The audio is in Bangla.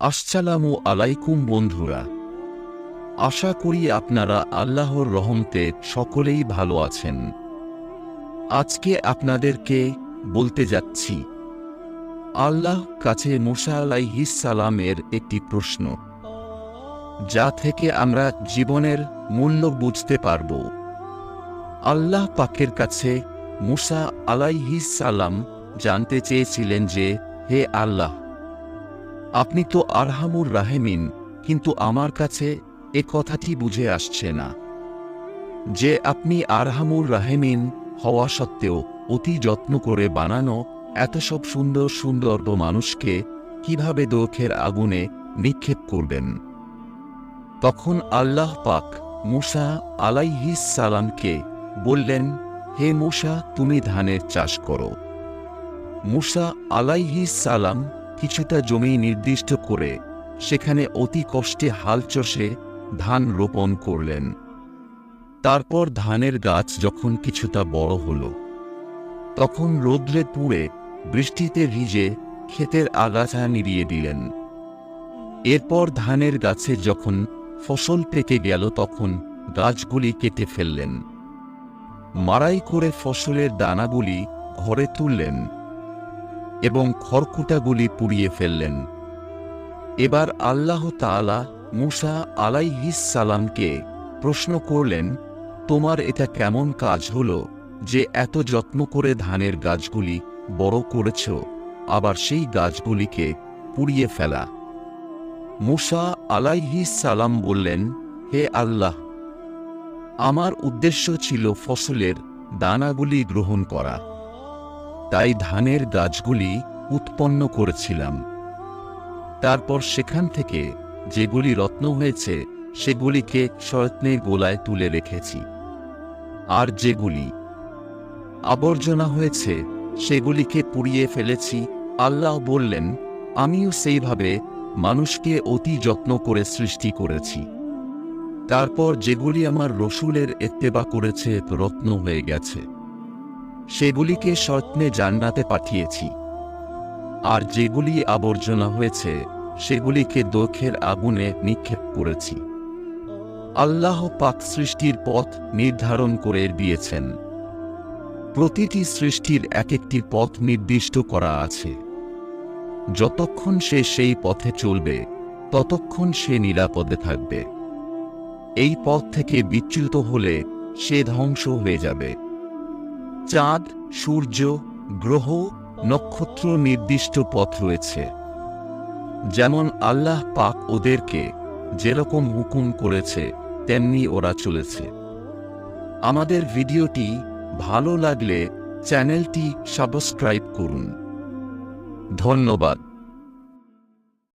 আসসালামু আলাইকুম বন্ধুরা। আশা করি আপনারা আল্লাহর রহমতে সকলেই ভালো আছেন। আজকে আপনাদেরকে বলতে যাচ্ছি, আল্লাহ কাছে মুসা আলাইহিস সালামের একটি প্রশ্ন, যা থেকে আমরা জীবনের মূল্য বুঝতে পারব। আল্লাহ পাকের কাছে মুসা আলাইহিস সালাম জানতে চেয়েছিলেন যে, হে আল্লাহ আপনি তো আরহামুর রাহেমিন, কিন্তু আমার কাছে এ কথাটি বুঝে আসছে না। যে আপনি আরহামুর রাহেমিন হওয়া সত্ত্বেও অতি যত্ন করে বানানো এত সব সুন্দর সুন্দর মানুষকে কীভাবে দোখের আগুনে নিক্ষেপ করবেন? তখন আল্লাহ পাক মুসা আলাইহিস সালামকে বললেন, হে মুসা, তুমি ধানের চাষ করো। মুসা আলাইহিস সালাম কিছুটা জমি নির্দিষ্ট করে সেখানে অতি কষ্টে হাল চষে ধান রোপণ করলেন। তারপর ধানের গাছ যখন কিছুটা বড় হল, তখন রোদ্রে পুড়ে বৃষ্টিতে ভিজে ক্ষেতের আগাছা নিড়িয়ে দিলেন। এরপর ধানের গাছে যখন ফসল পেকে গেল, তখন গাছগুলি কেটে ফেললেন। মারাই করে ফসলের দানাগুলি ঘরে তুললেন। এবং খড়কুটাগুলি পুড়িয়ে ফেললেন। এবার আল্লাহ তাআলা মুসা আলাইহিস সালামকে প্রশ্ন করলেন, তোমার এটা কেমন কাজ হলো যে এত যত্ন করে ধানের গাছগুলি বড় করেছ, আবার সেই গাছগুলিকে পুড়িয়ে ফেলা? মুসা আলাইহিস সালাম বললেন, হে আল্লাহ, আমার উদ্দেশ্য ছিল ফসলের দানাগুলি গ্রহণ করা। তাই ধানের গাছগুলি উৎপন্ন করেছিলাম। তারপর সেখান থেকে যেগুলি রত্ন হয়েছে, সেগুলিকে সয়ত্নে গোলায় তুলে রেখেছি। আর যেগুলি আবর্জনা হয়েছে, সেগুলিকে পুড়িয়ে ফেলেছি, আল্লাহ বললেন, আমিও সেইভাবে মানুষকে অতি যত্ন করে সৃষ্টি করেছি। তারপর যেগুলি আমার রসুলের এত্তেবা করেছে, রত্ন হয়ে গেছে। সেগুলিকে স্বপ্নে জান্নাতে পাঠিয়েছি। আর যেগুলি আবর্জনা হয়েছে, সেগুলিকে দোখের আগুনে নিক্ষেপ করেছি। আল্লাহ পাক সৃষ্টির পথ নির্ধারণ করে দিয়েছেন। প্রতিটি সৃষ্টির এক একটি পথ নির্দিষ্ট করা আছে। যতক্ষণ সে সেই পথে চলবে, ততক্ষণ সে নিরাপদে থাকবে। এই পথ থেকে বিচ্যুত হলে সে ধ্বংস হয়ে যাবে। চাঁদ, সূর্য, গ্রহ, নক্ষত্র নির্দিষ্ট পথ রয়েছে। যেমন আল্লাহ পাক ওদেরকে যেরকম হুকুম করেছে, তেমনি ওরা চলেছে। আমাদের ভিডিওটি ভালো লাগলে চ্যানেলটি সাবস্ক্রাইব করুন। ধন্যবাদ।